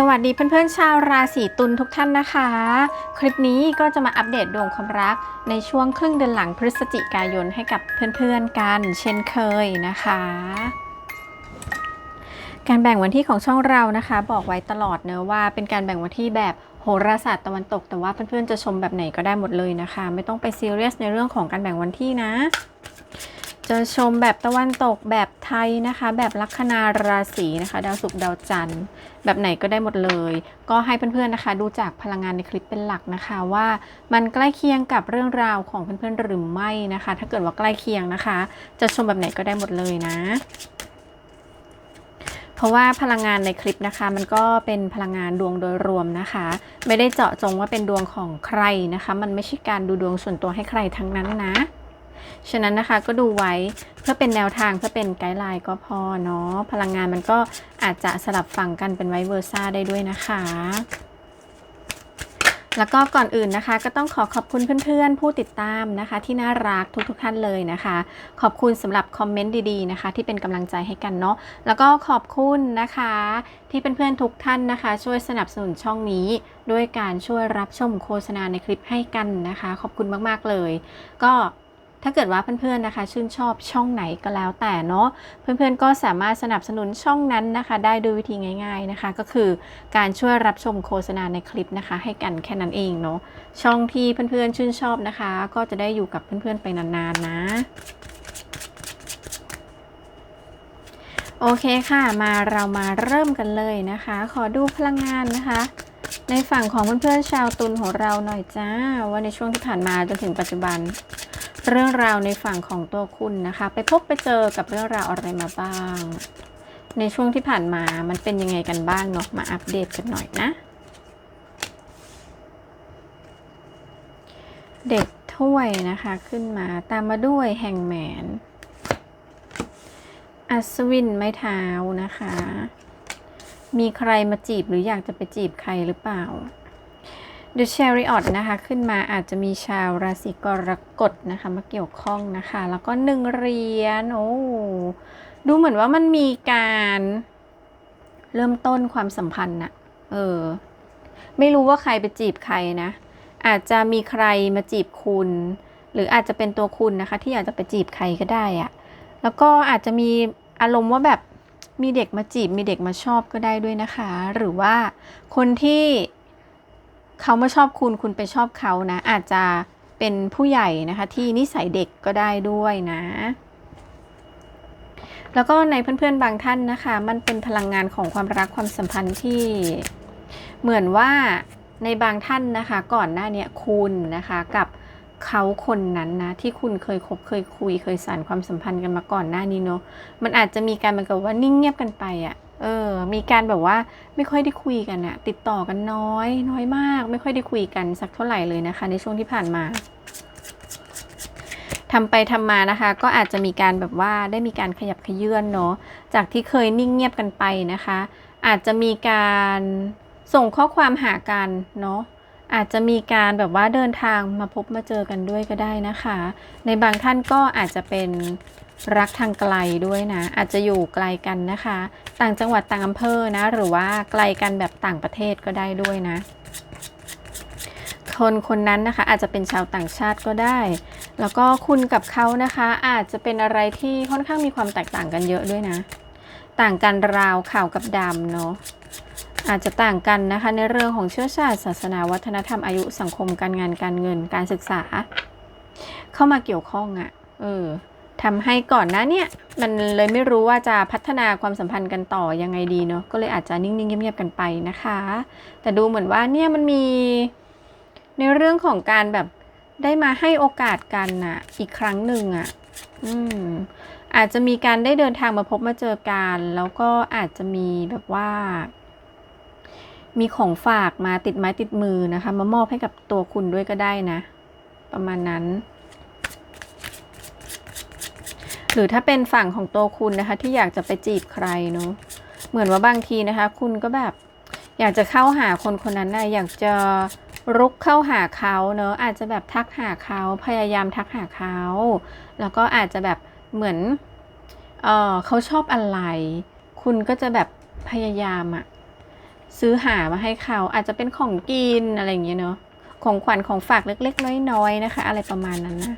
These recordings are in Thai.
สวัสดีเพื่อนๆชาวราศีตุลทุกท่านนะคะ คลิปนี้ก็จะมาอัปเดตดวงความรักในช่วงครึ่งเดือนหลังพฤศจิกายนให้กับเพื่อนๆกัน เช่นเคยนะคะ การแบ่งวันที่ของช่องเรานะคะ บอกไว้ตลอดเนะว่าเป็นการแบ่งวันที่แบบโหราศาสตร์ตะวันตก แต่ว่าเพื่อนๆจะชมแบบไหนก็ได้หมดเลยนะคะ ไม่ต้องไปซีเรียสในเรื่องของการแบ่งวันที่นะ จะชมแบบตะวันตกแบบไทยนะคะ แบบลัคนาราศีนะคะ ดาวศุกร์ดาวจันทร์ แบบไหนก็ได้หมดเลย ก็ให้เพื่อนๆนะคะ ดูจากพลังงานในคลิปเป็นหลักนะคะว่ามันใกล้เคียงกับเรื่องราวของเพื่อนๆหรือไม่นะคะ ถ้าเกิดว่าใกล้เคียงนะคะ จะชมแบบไหนก็ได้หมดเลยนะ เพราะว่าพลังงานในคลิปนะคะ มันก็เป็นพลังงานดวงโดยรวมนะคะ ไม่ได้เจาะจงว่าเป็นดวงของใครนะคะ มันไม่ใช่การดูดวงส่วนตัวให้ใครทั้งนั้นนะ ฉะนั้นนะคะก็ดูไว้เพื่อเป็นแนวทางเพื่อเป็นไกด์ไลน์ก็พอเนาะพลังงานมันก็อาจจะสลับฝั่งกันเป็นไวเวอร์ซ่าได้ด้วยนะคะแล้วก็ก่อนอื่นนะคะ ก็ต้องขอขอบคุณเพื่อนๆ ผู้ติดตามนะคะ ที่น่ารักทุกๆท่านเลยนะคะ ขอบคุณสำหรับคอมเมนต์ดีๆนะคะ ที่เป็นกำลังใจให้กันเนาะแล้วก็ขอบคุณนะคะ ที่เป็นเพื่อนทุกท่านนะคะ ช่วยสนับสนุนช่องนี้ ด้วยการช่วยรับชมโฆษณาในคลิปให้กันนะคะ ขอบคุณมากๆเลย ก็ ถ้าเกิดว่าเพื่อนๆนะคะ ชื่นชอบช่องไหนก็แล้วแต่เนาะเพื่อนๆก็สามารถสนับสนุนช่องนั้นนะคะ ได้ด้วยวิธีง่าย ๆนะคะ ก็คือการช่วยรับชมโฆษณาในคลิปนะคะ ให้กันแค่นั้นเองเนาะช่องที่เพื่อนๆชื่นชอบนะคะ ก็จะได้อยู่กับเพื่อนๆไปนานๆนะโอเคค่ะ มาเรามาเริ่มกันเลยนะคะ ขอดูพลังงานนะคะ ในฝั่งของเพื่อนๆชาวตุลของเราหน่อยจ้า ว่าในช่วงที่ผ่านมาจนถึงปัจจุบัน เรื่องราวในฝั่งของตัวคุณนะคะ ไปพบไปเจอกับเรื่องราวอะไรมาบ้าง ในช่วงที่ผ่านมามันเป็นยังไงกันบ้างเนาะมาอัปเดตกันหน่อยนะ เด็กถ้วยนะคะขึ้นมาตามมาด้วยแห่งแหมน อัศวินไม้เท้านะคะ มีใครมาจีบหรืออยากจะไปจีบใครหรือเปล่า The Chariot นะคะ ขึ้นมาอาจจะมีชาวราศีกรกฎนะคะ มาเกี่ยวข้องนะคะ แล้วก็หนึ่งเหรียญโอ้ดูเหมือนว่ามันมีการเริ่มต้นความสัมพันธ์นะเออ ไม่รู้ว่าใครไปจีบใครนะ อาจจะมีใครมาจีบคุณ หรืออาจจะเป็นตัวคุณนะคะ ที่อยากจะไปจีบใครก็ได้อะแล้วก็อาจจะมีอารมณ์ว่าแบบมีเด็กมาจีบมีเด็กมาชอบก็ได้ด้วยนะคะ หรือว่าคนที่ เขามาชอบคุณคุณไปชอบเขานะ อาจจะเป็นผู้ใหญ่นะคะ ที่นิสัยเด็กก็ได้ด้วยนะ แล้วก็ในเพื่อนๆบางท่านนะคะ มันเป็นพลังงานของความรักความสัมพันธ์ที่เหมือนว่าในบางท่านนะคะ ก่อนหน้านี้คุณนะคะกับเขาคนนั้นนะ ที่คุณเคยคบเคยคุยเคยสานความสัมพันธ์กันมาก่อนหน้านี้เนาะมันอาจจะมีการเหมือนกับว่านิ่งเงียบกันไปอะ เออ มีการแบบว่าไม่ค่อยได้คุยกันอะติดต่อกันน้อย น้อยมาก ไม่ค่อยได้คุยกันสักเท่าไหร่เลยนะคะ ในช่วงที่ผ่านมาทำไปทำมานะคะ ก็อาจจะมีการแบบว่าได้มีการขยับขยื่นเนาะจากที่เคยนิ่งเงียบกันไปนะคะ อาจจะมีการส่งข้อความหากันเนาะ อาจจะมีการแบบว่าเดินทางมาพบมาเจอกันด้วยก็ได้นะคะ ในบางท่านก็อาจจะเป็นรักทางไกลด้วยนะ อาจจะอยู่ไกลกันนะคะ ต่างจังหวัดต่างอำเภอนะ หรือว่าไกลกันแบบต่างประเทศก็ได้ด้วยนะ คนคนนั้นนะคะ อาจจะเป็นชาวต่างชาติก็ได้ แล้วก็คุณกับเขานะคะ อาจจะเป็นอะไรที่ค่อนข้างมีความแตกต่างกันเยอะด้วยนะ ต่างกันราวข่าวกับดำเนาะ อาจจะต่างกันนะคะในเรื่องของเชื้อชาติศาสนาวัฒนธรรมอายุสังคมการงานการเงินการศึกษา เข้ามาเกี่ยวข้องอะ่ะเออทำให้ก่อนหน้าเนี่ยมันเลยไม่รู้ว่าจะพัฒนาความสัมพันธ์กันต่อยังไงดีเนาะก็เลยอาจจะนิ่งๆเงียบๆกันไปนะคะ แต่ดูเหมือนว่าเนี่ยมันมีในเรื่องของการแบบได้มาให้โอกาสกันน่ะอีกครั้งหนึ่งอะอืมอาจจะมีการได้เดินทางมาพบมาเจอกัน แล้วก็อาจจะมีแบบว่า มีของฝากมาติดไม้ติดมือนะคะ มามอบให้กับตัวคุณด้วยก็ได้นะ ประมาณนั้น หรือถ้าเป็นฝั่งของตัวคุณนะคะ ที่อยากจะไปจีบใครเนาะเหมือนว่าบางทีนะคะ คุณก็แบบ อยากจะเข้าหาคนคนนั้นนะอยากจะรุกเข้าหาเขาเนาะอาจจะแบบทักหาเขาพยายามทักหาเขาแล้วก็อาจจะแบบเหมือนเออเขาชอบอะไร คุณก็จะแบบพยายามอะ ซื้อหามาให้เขาอาจจะเป็นของกินอะไรอย่างเงี้ยเนาะของขวัญของฝากเล็กๆน้อยๆนะคะ อะไรประมาณนั้นนะ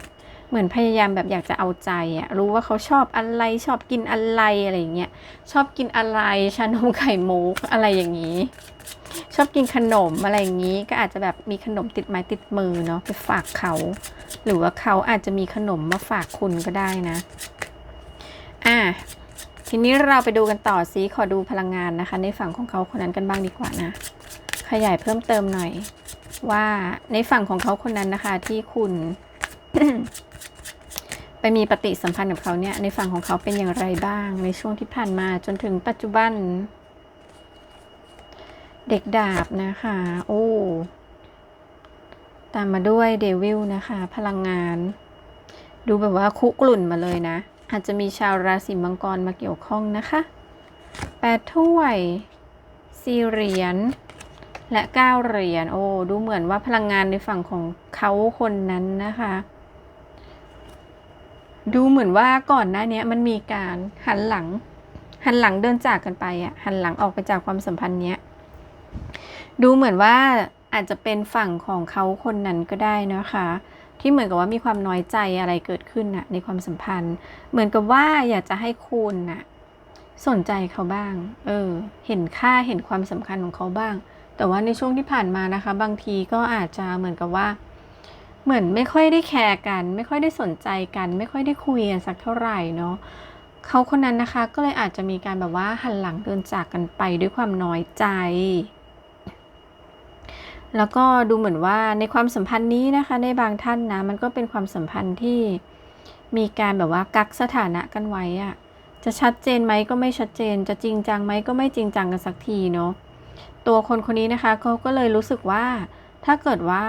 เหมือนพยายามแบบอยากจะเอาใจอะรู้ว่าเขาชอบอะไรชอบกินอะไรอะไรอย่างเงี้ยชอบกินอะไรชานมไข่มุกอะไรอย่างนี้ ชอบกินขนมอะไรอย่างนี้ ก็อาจจะแบบมีขนมติดไม้ติดมือเนาะไปฝากเขา หรือว่าเขาอาจจะมีขนมมาฝากคุณก็ได้นะ อะ ทีนี้เราไปดูกันต่อซิขอดูพลังงานนะคะ ในฝั่งของเขาคนนั้นกันบ้างดีกว่านะ ขยายเพิ่มเติมหน่อย ว่าในฝั่งของเขาคนนั้นนะคะ ที่คุณไปมีปฏิสัมพันธ์กับเขาเนี่ย ในฝั่งของเขาเป็นอย่างไรบ้าง ในช่วงที่ผ่านมาจนถึงปัจจุบัน เด็กดาบนะคะ โอ้ตามมาด้วยเดวิลนะคะ พลังงาน ดูแบบว่าคุกรุ่นมาเลยนะ อาจจะมีชาวราศีมังกรมาเกี่ยวข้องนะคะแปดถ้วยสี่เหรียญและเก้าเหรียญโอ้ดูเหมือนว่าพลังงานในฝั่งของเขาคนนั้นนะคะ ดูเหมือนว่าก่อนหน้านี้มันมีการหันหลัง หันหลังเดินจากกันไปอะหันหลังออกไปจากความสัมพันธ์เนี้ยดูเหมือนว่าอาจจะเป็นฝั่งของเขาคนนั้นก็ได้นะคะ ที่เหมือนกับว่ามีความน้อยใจอะไรเกิดขึ้นน่ะในความสัมพันธ์ เหมือนกับว่าอยากจะให้คุณน่ะสนใจเขาบ้าง เออ เห็นค่าเห็นความสำคัญของเขาบ้าง แต่ว่าในช่วงที่ผ่านมานะคะ บางทีก็อาจจะเหมือนกับว่า เหมือนไม่ค่อยได้แคร์กัน ไม่ค่อยได้สนใจกัน ไม่ค่อยได้คุยกันสักเท่าไหร่เนาะเขาคนนั้นนะคะก็เลยอาจจะมีการแบบว่าหันหลังเดินจากกันไปด้วยความน้อยใจ แล้วก็ดูเหมือนว่าในความสัมพันธ์นี้นะคะ ในบางท่านนะมันก็เป็นความสัมพันธ์ที่มีการแบบว่ากักสถานะกันไว้อะจะชัดเจนไหมก็ไม่ชัดเจน จะจริงจังไหมก็ไม่จริงจังกันสักทีเนาะตัวคนคนนี้นะคะเขาก็เลยรู้สึกว่า ถ้าเกิดว่า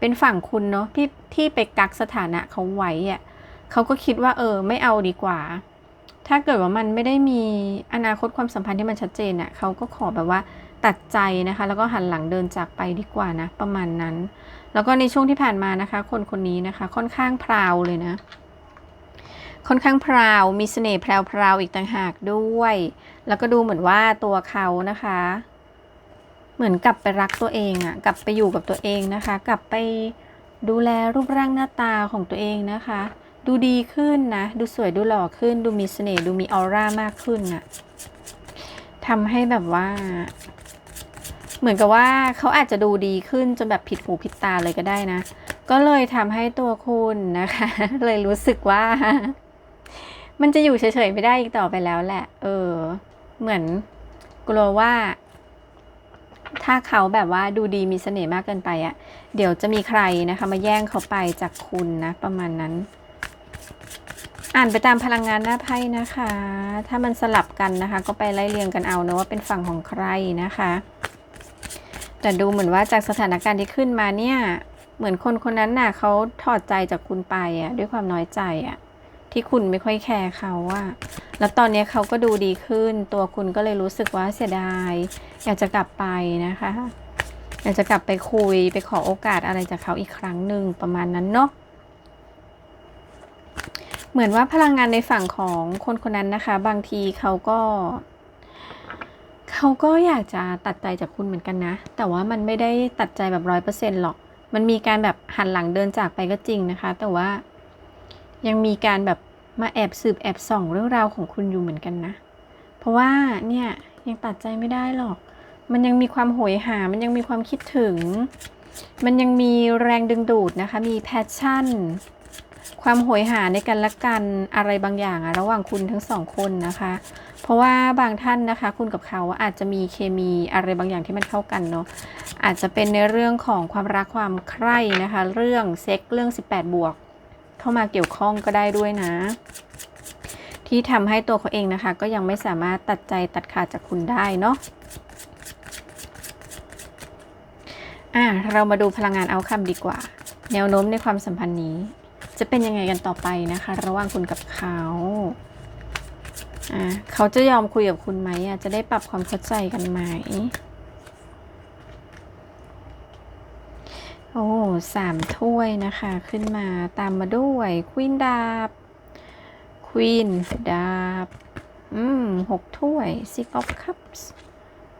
เป็นฝั่งคุณเนาะที่ที่ไปกักสถานะเขาไว้อะเขาก็คิดว่าเออไม่เอาดีกว่า ถ้าเกิดว่ามันไม่ได้มีอนาคตความสัมพันธ์ที่มันชัดเจนอะเขาก็ขอแบบว่าตัดใจนะคะ แล้วก็หันหลังเดินจากไปดีกว่านะ ประมาณนั้น แล้วก็ในช่วงที่ผ่านมานะคะ คนคนนี้นะคะ ค่อนข้างพราวเลยนะ ค่อนข้างพราว มีเสน่ห์แพรวๆอีกต่างหากด้วย แล้วก็ดูเหมือนว่าตัวเขานะคะ เหมือนกลับไปรักตัวเองอะ่ะ กลับไปอยู่กับตัวเองนะคะ กลับไปดูแลรูปร่างหน้าตาของตัวเองนะคะ ดูดีขึ้นนะ ดูสวยดูหล่อขึ้น ดูมีเสน่ห์ดูมีออร่ามากขึ้นน่ะทำให้แบบว่า เหมือนกับว่าเขาอาจจะดูดีขึ้นจนแบบผิดหูผิดตาเลยก็ได้นะ ก็เลยทำให้ตัวคุณนะคะ เลยรู้สึกว่า มันจะอยู่เฉยๆไม่ได้อีกต่อไปแล้วแหละ เออ เหมือนกลัวว่าถ้าเขาแบบว่าดูดีมีเสน่ห์มากเกินไปอะ่ะ เดี๋ยวจะมีใครนะคะ มาแย่งเขาไปจากคุณนะ ประมาณนั้น อ่านไปตามพลังงานหน้าไพ่นะคะ ถ้ามันสลับกันนะคะ ก็ไปไล่เรียงกันเอานะว่าเป็นฝั่งของใครนะคะ แต่ดูเหมือนว่าจากสถานการณ์ที่ขึ้นมาเนี่ย เหมือนคนคนนั้นน่ะเขาถอดใจจากคุณไปอะด้วยความน้อยใจอะที่คุณไม่ค่อยแคร์เขาอะแล้วตอนนี้เขาก็ดูดีขึ้น ตัวคุณก็เลยรู้สึกว่าเสียดาย อยากจะกลับไปนะคะ อยากจะกลับไปคุยไปขอโอกาสอะไรจากเขาอีกครั้งหนึ่งประมาณนั้นเนาะ เหมือนว่าพลังงานในฝั่งของคนคนนั้นนะคะ บางทีเขาก็เขาก็อยากจะตัดใจจากคุณเหมือนกันนะ แต่ว่ามันไม่ได้ตัดใจแบบร้อยเปอร์เซ็นต์หรอก มันมีการแบบหันหลังเดินจากไปก็จริงนะคะ แต่ว่ายังมีการแบบมาแอบสืบแอบส่องเรื่องราวของคุณอยู่เหมือนกันนะ เพราะว่าเนี่ยยังตัดใจไม่ได้หรอก มันยังมีความโหยหา มันยังมีความคิดถึง มันยังมีแรงดึงดูดนะคะ มีแพชชั่น ความโหยหาในกันและกันอะไรบางอย่างระหว่างคุณทั้งสองคนนะคะ เพราะว่าบางท่านนะคะ คุณกับเขาอาจจะมีเคมีอะไรบางอย่างที่มันเข้ากันเนาะอาจจะเป็นในเรื่องของความรักความใคร่นะคะ เรื่องเซ็กเรื่อง 18 บวก เข้ามาเกี่ยวข้องก็ได้ด้วยนะ ที่ทำให้ตัวเขาเองนะคะ ก็ยังไม่สามารถตัดใจตัดขาดจากคุณได้เนาะอะเรามาดูพลังงานเอาคำดีกว่า แนวโน้มในความสัมพันธ์นี้ จะเป็นยังไงกันต่อไปนะคะ ระหว่างคุณกับเขาอ่าเขาจะยอมคุยกับคุณไหมอะจะได้ปรับความเข้าใจกันไหมโอ้สามถ้วยนะคะ ขึ้นมาตามมาด้วยควีนดาบควีนดาบ อืมหกถ้วย six of cups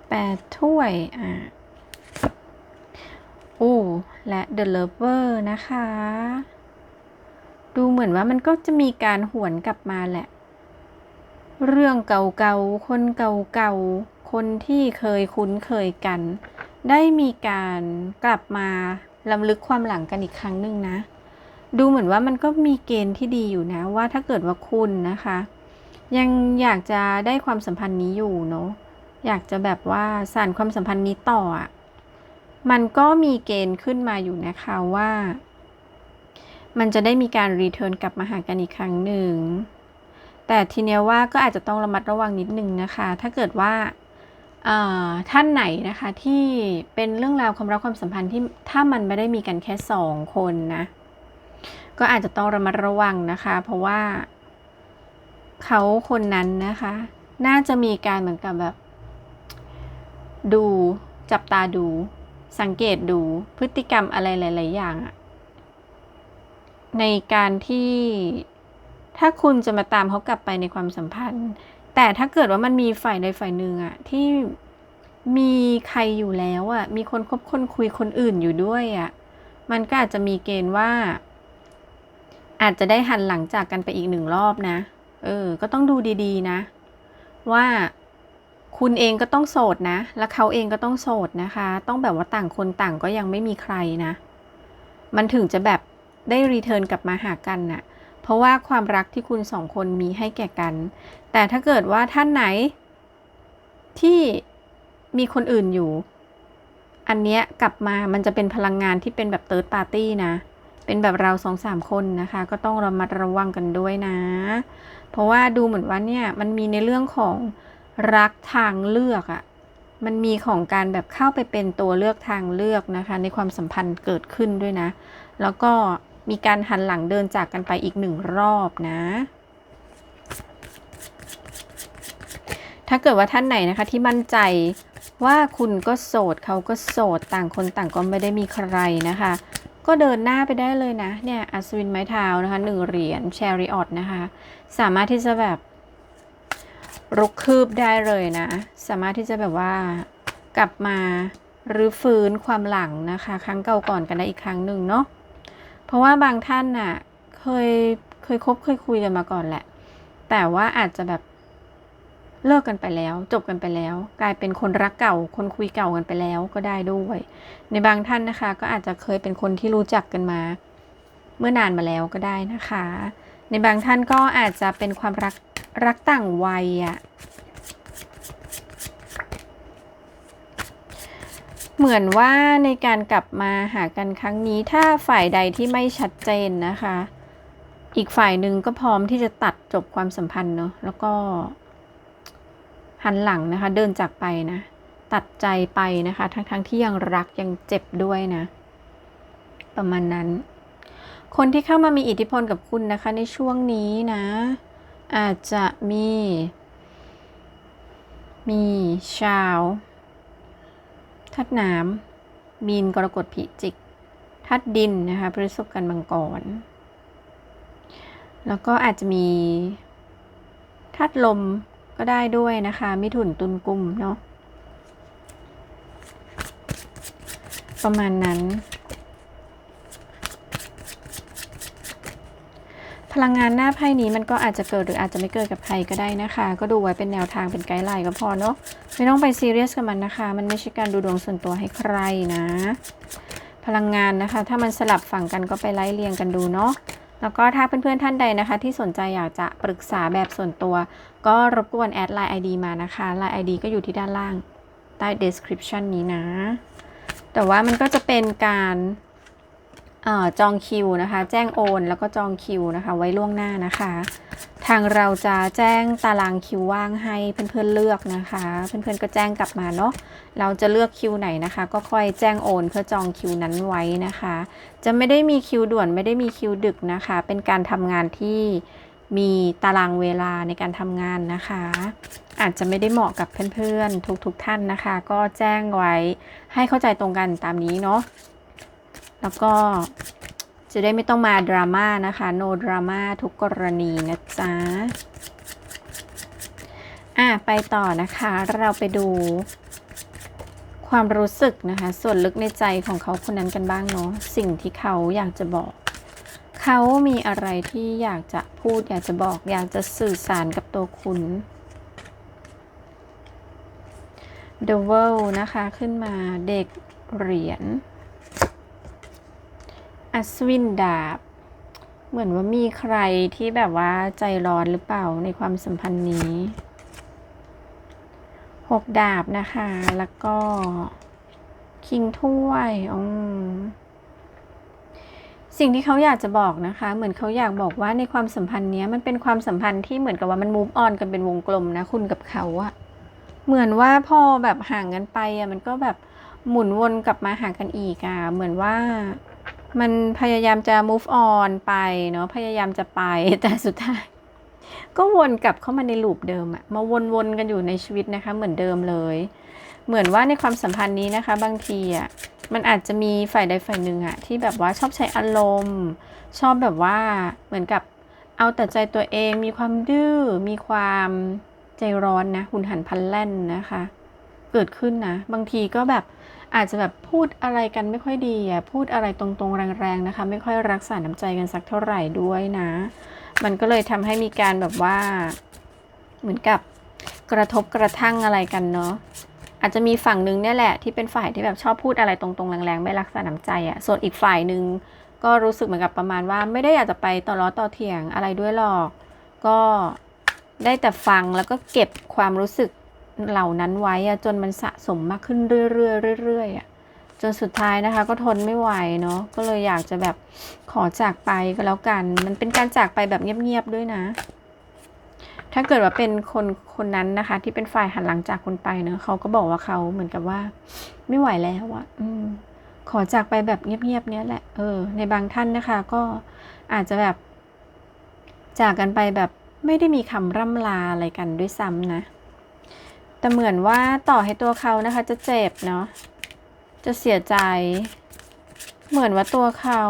แปแปดถ้วย อ่าโอ้และ The Lover นะคะ ดูเหมือนว่ามันก็จะมีการหวนกลับมาแหละ เรื่องเก่าๆ คนเก่าๆ คนที่เคยคุ้นเคยกัน ได้มีการกลับมาลำลึกความหลังกันอีกครั้งหนึ่งนะ ดูเหมือนว่ามันก็มีเกณฑ์ที่ดีอยู่นะ ว่าถ้าเกิดว่าคุณนะคะ ยังอยากจะได้ความสัมพันธ์นี้อยู่เนาะอยากจะแบบว่าสานความสัมพันธ์นี้ต่ออะมันก็มีเกณฑ์ขึ้นมาอยู่นะคะว่า มันจะได้มีการรีเทิร์นกลับมาหากันอีกครั้งหนึ่ง แต่ทีเนี้ยว่าก็อาจจะต้องระมัดระวังนิดนึงนะคะ ถ้าเกิดว่าท่านไหนนะคะที่เป็นเรื่องราวความรักความสัมพันธ์ที่ถ้ามันไม่ได้มีกันแค่สองคนนะ ก็อาจจะต้องระมัดระวังนะคะ เพราะว่าเขาคนนั้นนะคะ น่าจะมีการเหมือนกับแบบ ดูจับตาดู สังเกตดูพฤติกรรมอะไรหลาย ๆ อย่างอะ ในการที่ถ้าคุณจะมาตามเขากลับไปในความสัมพันธ์ แต่ถ้าเกิดว่ามันมีฝ่ายใดฝ่ายหนึ่งอะที่มีใครอยู่แล้วอะมีคนคบคนคุยคนอื่นอยู่ด้วยอะมันก็อาจจะมีเกณฑ์ว่า อาจจะได้หันหลังจากกันไปอีกหนึ่งรอบนะ เออ ก็ต้องดูดีๆนะ ว่าคุณเองก็ต้องโสดนะ และเขาเองก็ต้องโสดนะคะ ต้องแบบว่าต่างคนต่างก็ยังไม่มีใครนะ มันถึงจะแบบ ได้รีเทิร์นกลับมาหากันน่ะ เพราะว่าความรักที่คุณสองคนมีให้แก่กัน แต่ถ้าเกิดว่าท่านไหนที่มีคนอื่นอยู่ อันเนี้ยกลับมามันจะเป็นพลังงานที่เป็นแบบเติร์ดปาร์ตี้นะ เป็นแบบเราสองสามคนนะคะ ก็ต้องระมัดระวังกันด้วยนะ เพราะว่าดูเหมือนว่าเนี่ยมันมีในเรื่องของรักทางเลือกอะ่ะมันมีของการแบบเข้าไปเป็นตัวเลือกทางเลือกนะคะ ในความสัมพันธ์เกิดขึ้นด้วยนะ แล้วก็ มีการหันหลังเดินจากกันไปอีกหนึ่งรอบนะ ถ้าเกิดว่าท่านไหนนะคะที่มั่นใจว่าคุณก็โสดเขาก็โสดต่างคนต่างก็ไม่ได้มีใครนะคะ ก็เดินหน้าไปได้เลยนะ เนี่ยอัศวินไม้เท้านะคะหนึ่งเหรียญแชริออตนะคะ สามารถที่จะแบบรุกคืบได้เลยนะ สามารถที่จะแบบว่ากลับมาหรือฟื้นความหลังนะคะ ครั้งเก่าก่อนกันได้อีกครั้งหนึ่งเนาะ ราะว่าบางท่านน่ะเคยเคยคบเคยคุยกันมาก่อนแหละ แต่ว่าอาจจะแบบเลิกกันไปแล้ว จบกันไปแล้ว กลายเป็นคนรักเก่า คนคุยเก่ากันไปแล้วก็ได้ด้วย ในบางท่านนะคะ ก็อาจจะเคยเป็นคนที่รู้จักกันมา เมื่อนานมาแล้วก็ได้นะคะ ในบางท่านก็อาจจะเป็นความรักรักต่างวัยอะ เหมือนว่าในการกลับมาหากันครั้งนี้ ถ้าฝ่ายใดที่ไม่ชัดเจนนะคะ อีกฝ่ายหนึ่งก็พร้อมที่จะตัดจบความสัมพันธ์เนาะแล้วก็ หันหลังนะคะ เดินจากไปนะ ตัดใจไปนะคะ ทั้งๆทที่ยังรักยังเจ็บด้วยนะ ประมาณนั้น คนที่เข้ามามีอิทธิพลกับคุณนะคะ ในช่วงนี้นะ อาจจะมี มีชาว ทัดน้ำมีนกรกฎพิจิกทัดดินนะคะพฤษภกันมังกร แล้วก็อาจจะมีทัดลมก็ได้ด้วยนะคะ มิถุนตุนกุมเนาะประมาณนั้น พลังงานหน้าไพ่นี้มันก็อาจจะเกิดหรืออาจจะไม่เกิดกับใครก็ได้นะคะ ก็ดูไว้เป็นแนวทางเป็นไกด์ไลน์ก็พอเนาะ ไม่ต้องไปซีเรียสกับมันนะคะ มันไม่ใช่การดูดวงส่วนตัวให้ใครนะ พลังงานนะคะ ถ้ามันสลับฝั่งกันก็ไปไล่เรียงกันดูเนาะ แล้วก็ถ้าเพื่อนๆท่านใดนะคะ ที่สนใจอยากจะปรึกษาแบบส่วนตัว ก็รบกวนแอดไลน์ ID มานะคะไลน์ ID ก็อยู่ที่ด้านล่างใต้ description นี้นะ แต่ว่ามันก็จะเป็นการ จองคิวนะคะ แจ้งโอน แล้วก็จองคิวนะคะ ไว้ล่วงหน้านะคะ ทางเราจะแจ้งตารางคิวว่างให้เพื่อนๆเลือกนะคะ เพื่อนๆก็แจ้งกลับมาเนาะเราจะเลือกคิวไหนนะคะ ก็ค่อยแจ้งโอนเพื่อจองคิวนั้นไว้นะคะ จะไม่ได้มีคิวด่วนไม่ได้มีคิวดึกนะคะ เป็นการทำงานที่มีตารางเวลาในการทำงานนะคะ อาจจะไม่ได้เหมาะกับเพื่อนๆทุกๆทท่านนะคะ ก็แจ้งไว้ให้เข้าใจตรงกันตามนี้เนาะ แล้วก็จะได้ไม่ต้องมาดราม่านะคะ โนดราม่าทุกกรณีนะจ๊ะ อะ ไปต่อนะคะ เราไปดู ความรู้สึกนะคะ ส่วนลึกในใจของเขาคนนั้นกันบ้างเนาะ สิ่งที่เขาอยากจะบอก เขามีอะไรที่อยากจะพูด อยากจะบอก อยากจะสื่อสารกับตัวคุณ The World นะคะ ขึ้นมาเด็กเหรียญ อัศวินดาบ เหมือนว่ามีใครที่แบบว่าใจร้อนหรือเปล่าในความสัมพันธ์นี้หกดาบนะคะ แล้วก็ คิงถ้วยอืมสิ่งที่เขาอยากจะบอกนะคะ เหมือนเขาอยากบอกว่าในความสัมพันธ์นี้มันเป็นความสัมพันธ์ที่เหมือนกับว่ามันมูฟออนกันเป็นวงกลมนะคุณกับเขาอะเหมือนว่าพอแบบห่างกันไปอะมันก็แบบหมุนวนกลับมาหากันอีกอะเหมือนว่า มันพยายามจะ move on ไปเนาะพยายามจะไปแต่สุดท้าย ก็วนกลับเข้ามาในลูปเดิมอะมาวนๆกันอยู่ในชีวิตนะคะ เหมือนเดิมเลย เหมือนว่าในความสัมพันธ์นี้นะคะ บางทีอะมันอาจจะมีฝ่ายใดฝ่ายหนึ่งอะที่แบบว่าชอบใช้อารมณ์ ชอบแบบว่าเหมือนกับเอาแต่ใจตัวเองมีความดื้อมีความใจร้อนนะหุนหันพลันแล่นนะคะ เกิดขึ้นนะ บางทีก็แบบ อาจจะแบบพูดอะไรกันไม่ค่อยดีอะพูดอะไรตรงๆแรงๆนะคะ ไม่ค่อยรักษาน้ำใจกันสักเท่าไหร่ด้วยนะ มันก็เลยทำให้มีการแบบว่าเหมือนกับกระทบกระทั่งอะไรกันเนาะอาจจะมีฝั่งหนึ่งเนี่ยแหละที่เป็นฝ่ายที่แบบชอบพูดอะไรตรงๆแรงๆไม่รักษาน้ำใจอะ่ะส่วนอีกฝ่ายหนึ่งก็รู้สึกเหมือนกับประมาณว่า ไม่ได้อยากจะไปต่อล้อต่อเถียงอะไรด้วยหรอก ก็ได้แต่ฟังแล้วก็เก็บความรู้สึก เหล่านั้นไว้อะจนมันสะสมมากขึ้นเรื่อยๆเรื่อยๆอะจนสุดท้ายนะคะ ก็ทนไม่ไหวเนาะก็เลยอยากจะแบบขอจากไปก็แล้วกัน มันเป็นการจากไปแบบเงียบๆด้วยนะ ถ้าเกิดว่าเป็นคนคนนั้นนะคะ ที่เป็นฝ่ายหันหลังจากคุณไปเนอะเขาก็บอกว่าเขาเหมือนกับว่า ไม่ไหวแล้วอะอืมขอจากไปแบบเงียบๆเนี้ยแหละ เออ ในบางท่านนะคะ ก็อาจจะแบบจากกันไปแบบไม่ได้มีคำร่ำลาอะไรกันด้วยซ้ำนะ แต่เหมือนว่าต่อให้ตัวเขานะคะ จะเจ็บเนาะจะเสียใจ เหมือนว่าตัวเขา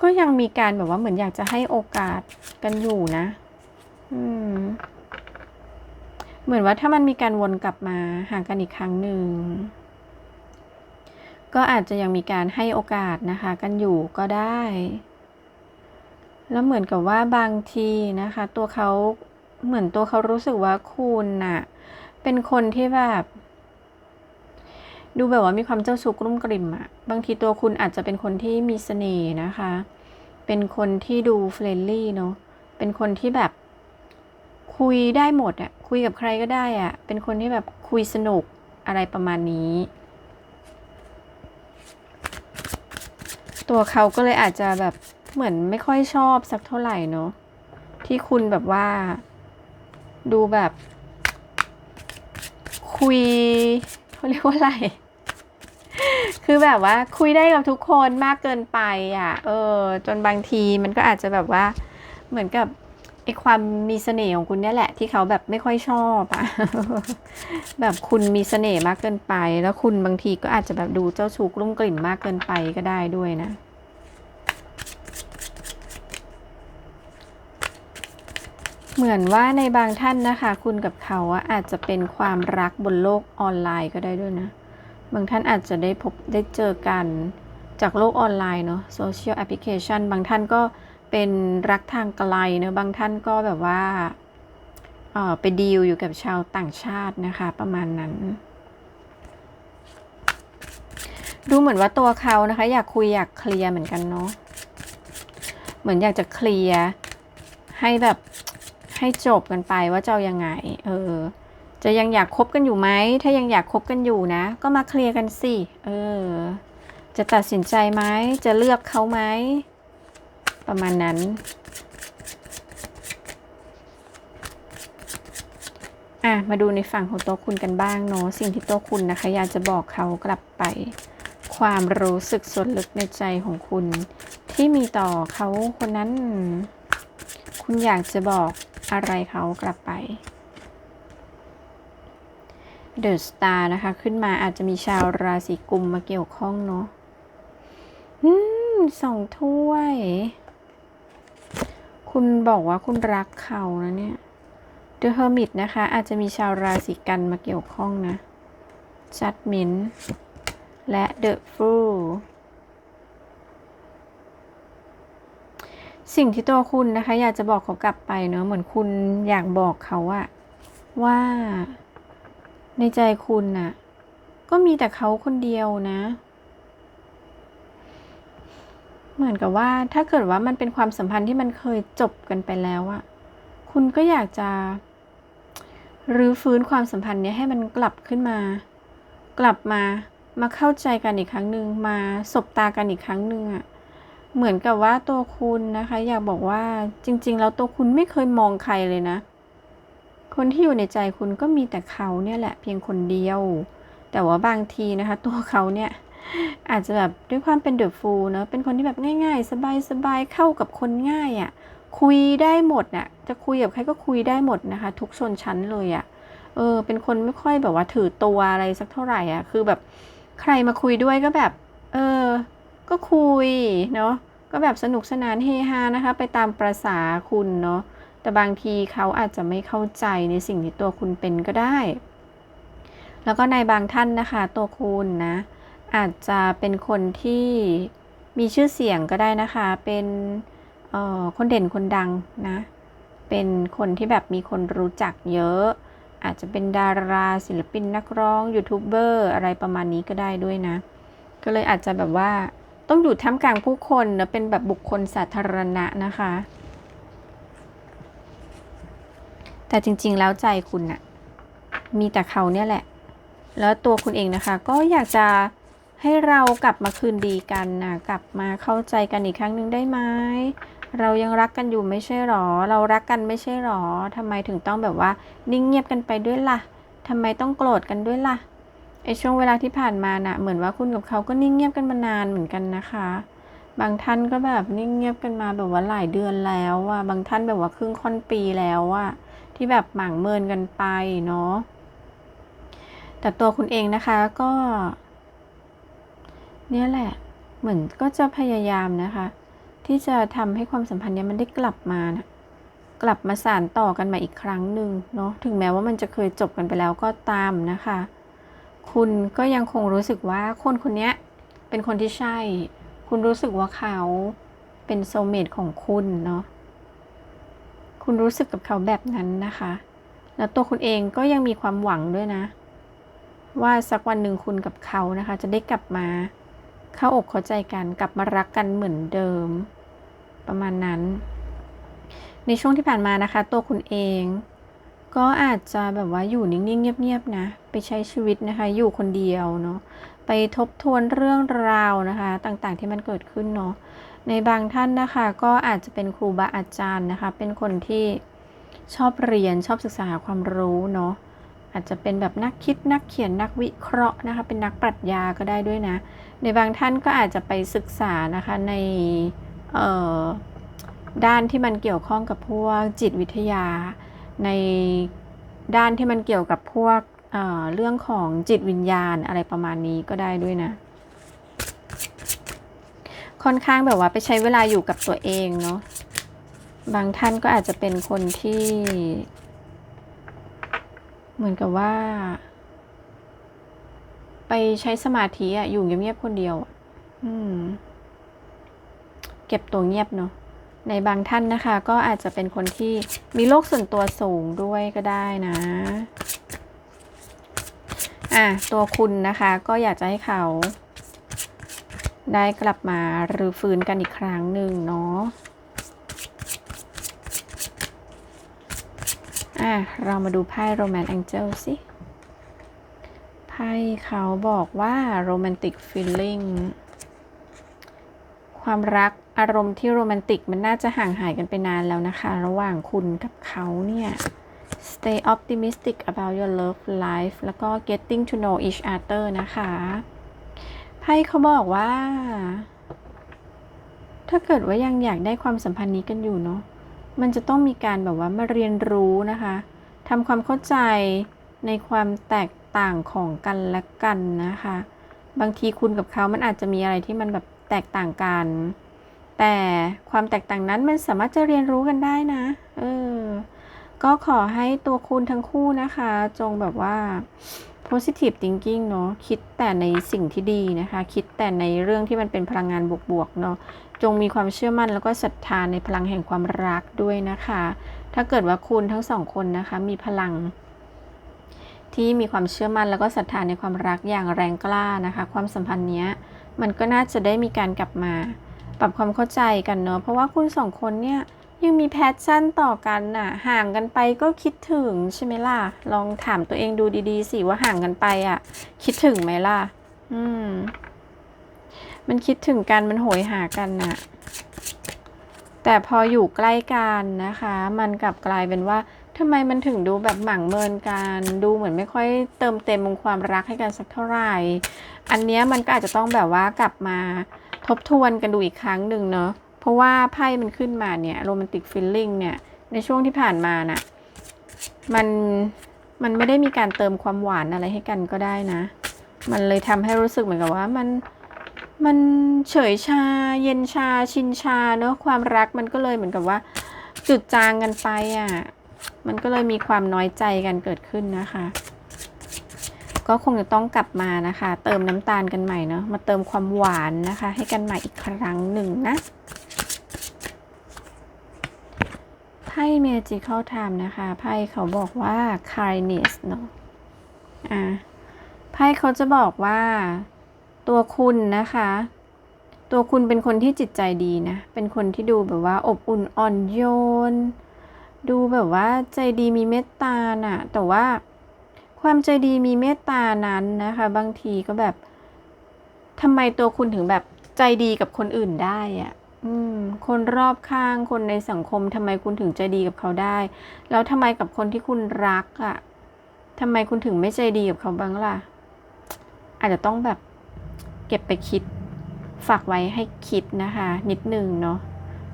ก็ยังมีการแบบว่าเหมือนอยากจะให้โอกาสกันอยู่นะ อืม เหมือนว่าถ้ามันมีการวนกลับมาห่างกันอีกครั้งหนึ่งก็อาจจะยังมีการให้โอกาสนะคะ กันอยู่ก็ได้ แล้วเหมือนกับว่าบางทีนะคะ ตัวเขา เหมือนตัวเขารู้สึกว่าคุณน่ะ เป็นคนที่แบบ ดูแบบว่ามีความเจ้าชู้กรุ่มกริ่มอะบางทีตัวคุณอาจจะเป็นคนที่มีเสน่ห์นะคะ เป็นคนที่ดูเฟรนลี่เนาะเป็นคนที่แบบ คุยได้หมดอะคุยกับใครก็ได้อะเป็นคนที่แบบคุยสนุกอะไรประมาณนี้ ตัวเขาก็เลยอาจจะแบบเหมือนไม่ค่อยชอบสักเท่าไหร่เนาะที่คุณแบบว่า ดูแบบ คุยเขาเรียกว่าอะไร คือแบบว่าคุยได้กับทุกคนมากเกินไปอะ เออ จนบางทีมันก็อาจจะแบบว่าเหมือนกับไอความมีเสน่ห์ของคุณเนี่ยแหละ ที่เขาแบบไม่ค่อยชอบอะแบบคุณมีเสน่ห์มากเกินไป แล้วคุณบางทีก็อาจจะแบบดูเจ้าชู้กลุ้มกลิ่นมากเกินไปก็ได้ด้วยนะ เหมือนว่าในบางท่านนะคะ คุณกับเขาอาจจะเป็นความรักบนโลกออนไลน์ก็ได้ด้วยนะ บางท่านอาจจะได้พบได้เจอกันจากโลกออนไลน์เนาะโซเชียลแอปพลิเคชันบางท่านก็เป็นรักทางไกลเนอะบางท่านก็แบบว่าเออไปดีลอยู่กับชาวต่างชาตินะคะ ประมาณนั้น ดูเหมือนว่าตัวเขานะคะ อยากคุยอยากเคลียร์เหมือนกันเนาะเหมือนอยากจะเคลียร์ให้แบบ ให้จบกันไปว่าจะเอายังไง เออ จะยังอยากคบกันอยู่ไหม ถ้ายังอยากคบกันอยู่นะ ก็มาเคลียร์กันสิ เออ จะตัดสินใจไหม จะเลือกเขาไหม ประมาณนั้น อะ มาดูในฝั่งของตัวคุณกันบ้างเนาะ สิ่งที่ตัวคุณนะคะ อยากจะบอกเขากลับไป ความรู้สึกส่วนลึกในใจของคุณ ที่มีต่อเขาคนนั้น คุณอยากจะบอก อะไรเขากลับไปเดอะสตาร์นะคะ ขึ้นมาอาจจะมีชาวราศีกุมมาเกี่ยวข้องเนาะอืมสองถ้วย คุณบอกว่าคุณรักเขานะเนี่ยเดอะเฮอร์มิตนะคะ อาจจะมีชาวราศีกันมาเกี่ยวข้องนะ Judgment และ The Fool สิ่งที่ตัวคุณนะคะ อยากจะบอกเขากลับไปเนอะเหมือนคุณอยากบอกเขาอะว่าในใจคุณน่ะ ก็มีแต่เขาคนเดียวนะ เหมือนกับว่าถ้าเกิดว่ามันเป็นความสัมพันธ์ที่มันเคยจบกันไปแล้วอะคุณก็อยากจะรื้อฟื้นความสัมพันธ์เนี้ยให้มันกลับขึ้นมา กลับมามาเข้าใจกันอีกครั้งหนึ่งมาสบตากันอีกครั้งหนึ่งอะ เหมือนกับว่าตัวคุณนะคะ อยากบอกว่าจริง ๆ แล้วตัวคุณไม่เคยมองใครเลยนะ คนที่อยู่ในใจคุณก็มีแต่เขาเนี่ยแหละเพียงคนเดียว แต่ว่าบางทีนะคะ ตัวเขาเนี่ยอาจจะแบบด้วยความเป็นเดอะฟูลเนอะเป็นคนที่แบบง่าย ๆ สบายๆเข้ากับคนง่ายอะ่ะ คุยได้หมดน่ะ จะคุยกับใครก็คุยได้หมดนะคะ ทุกชนชั้นเลยอะ่ะเออ เป็นคนไม่ค่อยแบบว่าถือตัวอะไรสักเท่าไหร่อะ่ะ คือแบบใครมาคุยด้วยก็แบบ เออ ก็คุยเนาะก็แบบสนุกสนานเฮฮานะคะ ไปตามประษาคุณเนาะแต่บางทีเขาอาจจะไม่เข้าใจในสิ่งที่ตัวคุณเป็นก็ได้ แล้วก็ในบางท่านนะคะ ตัวคุณนะอาจจะเป็นคนที่มีชื่อเสียงก็ได้นะคะ เป็นคนเด่นคนดังนะ เป็นคนที่แบบมีคนรู้จักเยอะ อาจจะเป็นดาราศิลปินนักร้องยูทูบเบอร์อะไรประมาณนี้ก็ได้ด้วยนะ ก็เลยอาจจะแบบว่า ต้องอยู่ท่ามกลางผู้คนนะเป็นแบบบุคคลสาธารณะนะคะ แต่จริงๆแล้วใจคุณน่ะมีแต่เขาเนี่ยแหละ แล้วตัวคุณเองนะคะ ก็อยากจะให้เรากลับมาคืนดีกันนะกลับมาเข้าใจกันอีกครั้งหนึ่งได้ไหมเรายังรักกันอยู่ไม่ใช่หรอ เรารักกันไม่ใช่หรอทำไมถึงต้องแบบว่า นิ่งเงียบกันไปด้วยล่ะทำไมต้องโกรธกันด้วยล่ะ ไอช่วงเวลาที่ผ่านมานะ่ะเหมือนว่าคุณกับเขาก็นิ่งเงียบกันมานานเหมือนกันนะคะ บางท่านก็แบบนิ่งเงียบกันมาแบบว่าหลายเดือนแล้วอะบางท่านแบบว่าครึ่งค่อนปีแล้วอะที่แบบหมางเมินกันไปเนาะแต่ตัวคุณเองนะคะก็ เนี่ยแหละ เหมือนก็จะพยายามนะคะ ที่จะทำให้ความสัมพันธ์เนี้ยมันได้กลับมานะกลับมาสานต่อกันมาอีกครั้งหนึ่งเนาะถึงแม้ว่ามันจะเคยจบกันไปแล้วก็ตามนะคะ คุณก็ยังคงรู้สึกว่าคนคนนี้เป็นคนที่ใช่ คุณรู้สึกว่าเขาเป็นโซเมตของคุณเนาะ คุณรู้สึกกับเขาแบบนั้นนะคะ แล้วตัวคุณเองก็ยังมีความหวังด้วยนะ ว่าสักวันหนึ่งคุณกับเขานะคะ จะได้กลับมาเข้าอกเข้าใจกันกลับมารักกันเหมือนเดิม ประมาณนั้น ในช่วงที่ผ่านมานะคะ ตัวคุณเอง ก็อาจจะแบบว่าอยู่นิ่งๆเงียบๆนะ ไปใช้ชีวิตนะคะ อยู่คนเดียวเนาะ ไปทบทวนเรื่องราวนะคะ ต่างๆที่มันเกิดขึ้นเนาะ ในบางท่านนะคะ ก็อาจจะเป็นครูบาอาจารย์นะคะ เป็นคนที่ชอบเรียนชอบศึกษาความรู้เนาะ อาจจะเป็นแบบนักคิดนักเขียนนักวิเคราะห์นะคะ เป็นนักปรัชญาก็ได้ด้วยนะ ในบางท่านก็อาจจะไปศึกษานะคะในด้านที่มันเกี่ยวข้องกับพวกจิตวิทยา ในด้านที่มันเกี่ยวกับพวกเเรื่องของจิตวิญญาณอะไรประมาณนี้ก็ได้ด้วยนะ ค่อนข้างแบบว่าไปใช้เวลาอยู่กับตัวเองเนาะบางท่านก็อาจจะเป็นคนที่ เหมือนกับว่า ไปใช้สมาธิอะอยู่เงียบๆคนเดียวอืม เก็บตัวเงียบเนาะ ในบางท่านนะคะ ก็อาจจะเป็นคนที่มีโลกส่วนตัวสูงด้วยก็ได้นะอะตัวคุณนะคะก็อยากจะให้เขาได้กลับมาหรือฟื้นกันอีกครั้งหนึ่งเนาะอะเรามาดูไพ่ Romance Angel สิไพ่เขาบอกว่า Romantic Feeling ความรักอารมณ์ที่โรแมนติกมันน่าจะห่างหายกันไปนานแล้วนะคะ ระหว่างคุณกับเขาเนี่ย stay optimistic about your love life แล้วก็ getting to know each other นะคะไพ่เขาบอกว่า ถ้าเกิดว่ายังอยากได้ความสัมพันธ์นี้กันอยู่เนาะมันจะต้องมีการแบบว่ามาเรียนรู้นะคะทำความเข้าใจในความแตกต่างของกันและกันนะคะ บางทีคุณกับเขามันอาจจะมีอะไรที่มันแบบ ตกต่างกัน แต่ความแตกต่างนั้นมันสามารถจะเรียนรู้กันได้นะ เออ ก็ขอให้ตัวคุณทั้งคู่นะคะ จงแบบว่า positive thinking เนอะคิดแต่ในสิ่งที่ดีนะคะ คิดแต่ในเรื่องที่มันเป็นพลังงานบวกๆเนาะจงมีความเชื่อมั่นแล้วก็ศรัทธาในพลังแห่งความรักด้วยนะคะ ถ้าเกิดว่าคุณทั้งสองคนนะคะ มีพลัง ที่มีความเชื่อมั่นแล้วก็ศรัทธาในความรักอย่างแรงกล้านะคะ ความสัมพันธ์เนี้ย มันก็น่าจะได้มีการกลับมา ปรับความเข้าใจกันเนอะเพราะว่าคุณสองคนเนี่ยยังมีแพชชั่นต่อกันน่ะ ห่างกันไปก็คิดถึงใช่ไหมล่ะ ลองถามตัวเองดูดีๆสิว่าห่างกันไปอะ คิดถึงไหมล่ะ อืม มันคิดถึงกันมันโหยหากันน่ะ แต่พออยู่ใกล้กันนะคะ มันกลับกลายเป็นว่าทำไมมันถึงดูแบบหมั่งเมินกัน ดูเหมือนไม่ค่อยเติมเต็มมงความรักให้กันสักเท่าไหร่ อันเนี้ยมันก็อาจจะต้องแบบว่ากลับมาทบทวนกันดูอีกครั้งหนึ่งเนาะเพราะว่าไพ่มันขึ้นมาเนี่ยโรแมนติกฟิลลิ่งเนี่ยในช่วงที่ผ่านมาน่ะมันมันไม่ได้มีการเติมความหวานอะไรให้กันก็ได้นะ มันเลยทำให้รู้สึกเหมือนกับว่ามันมันเฉยชา เย็นชาชินชาเนอะความรักมันก็เลยเหมือนกับว่า จุดจางกันไปอะมันก็เลยมีความน้อยใจกันเกิดขึ้นนะคะ ก็คงจะต้องกลับมานะคะ เติมน้ำตาลกันใหม่เนาะมาเติมความหวานนะคะ ให้กันใหม่อีกครั้งหนึ่งนะไพ่ Magical Time นะคะไพ่เขาบอกว่า kindness เนาะอ่าไพ่เขาจะบอกว่าตัวคุณนะคะ ตัวคุณเป็นคนที่จิตใจดีนะ เป็นคนที่ดูแบบว่าอบอุ่นอ่อนโยน ดูแบบว่าใจดีมีเมตตาน่ะ แต่ว่า ความใจดีมีเมตตานั้นนะคะ บางทีก็แบบทำไมตัวคุณถึงแบบใจดีกับคนอื่นได้อะอืม คนรอบข้างคนในสังคมทำไมคุณถึงใจดีกับเขาได้ แล้วทำไมกับคนที่คุณรักอะ่ะทำไมคุณถึงไม่ใจดีกับเขาบ้างล่ะ อาจจะต้องแบบเก็บไปคิด ฝากไว้ให้คิดนะคะ นิดนึงเนาะ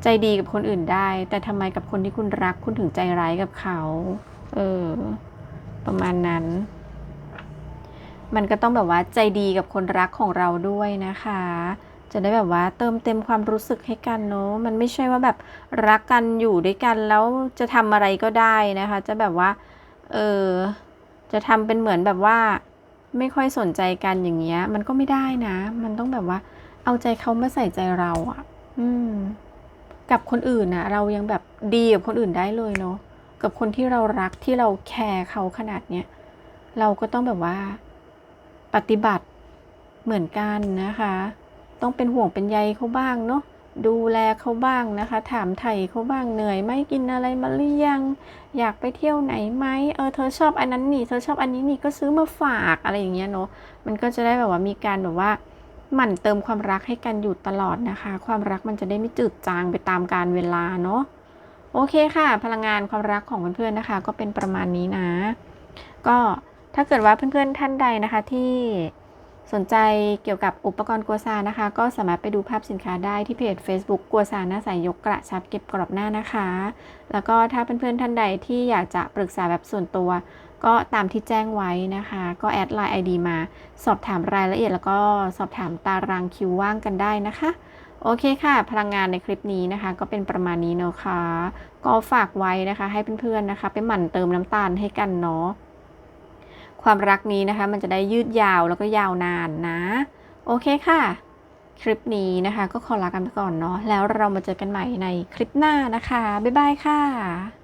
ใจดีกับคนอื่นได้ แต่ทำไมกับคนที่คุณรัก คุณถึงใจร้ายกับเขา เออ ประมาณนั้น มันก็ต้องแบบว่าใจดีกับคนรักของเราด้วยนะคะ จะได้แบบว่าเติมเต็มความรู้สึกให้กันเนาะมันไม่ใช่ว่าแบบรักกันอยู่ด้วยกันแล้วจะทำอะไรก็ได้นะคะ จะแบบว่า เออจะทำเป็นเหมือนแบบว่า ไม่ค่อยสนใจกันอย่างเงี้ย มันก็ไม่ได้นะ มันต้องแบบว่า เอาใจเขามาใส่ใจเราอะ่ะ อืมกับคนอื่นนะเรายังแบบดีกับคนอื่นได้เลยเนาะ กับคนที่เรารักที่เราแคร์เขาขนาดเนี้ยเราก็ต้องแบบว่าปฏิบัติเหมือนกันนะคะ ต้องเป็นห่วงเป็นใยเขาบ้างเนาะดูแลเขาบ้างนะคะ ถามไถ่เขาบ้างเหนื่อยไหมกินอะไรมาหรือยัง อยากไปเที่ยวไหนไหมเออเธอชอบอันนั้นนี่เธอชอบอันนี้นี่ก็ซื้อมาฝากอะไรอย่างเงี้ยเนาะมันก็จะได้แบบว่ามีการแบบว่าหมั่นเติมความรักให้กันอยู่ตลอดนะคะ ความรักมันจะได้ไม่จืดจางไปตามการเวลาเนาะ โอเคค่ะ พลังงานความรักของเพื่อนๆนะคะ ก็เป็นประมาณนี้นะ ก็ถ้าเกิดว่าเพื่อนๆท่านใดนะคะที่สนใจเกี่ยวกับอุปกรณ์กัวซานะคะ ก็สามารถไปดูภาพสินค้าได้ที่เพจ Facebook กัวซาหน้าใสยกกระชับเก็บกรอบหน้านะคะ แล้วก็ถ้าเพื่อนๆท่านใดที่อยากจะปรึกษาแบบส่วนตัว ก็ตามที่แจ้งไว้นะคะ ก็แอดไลน์ ID มา สอบถามรายละเอียดแล้วก็สอบถามตารางคิวว่างกันได้นะคะ โอเคค่ะ พลังงานในคลิปนี้นะคะ ก็เป็นประมาณนี้เนาะค่ะ ก็ฝากไว้นะคะ ให้เพื่อนๆนะคะ ไปหมั่นเติมน้ำตาลให้กันเนาะความรักนี้นะคะ มันจะได้ยืดยาวแล้วก็ยาวนานนะ โอเคค่ะ คลิปนี้นะคะ ก็ขอลากันไปก่อนเนาะแล้วเรามาเจอกันใหม่ในคลิปหน้านะคะ บ๊ายบายค่ะ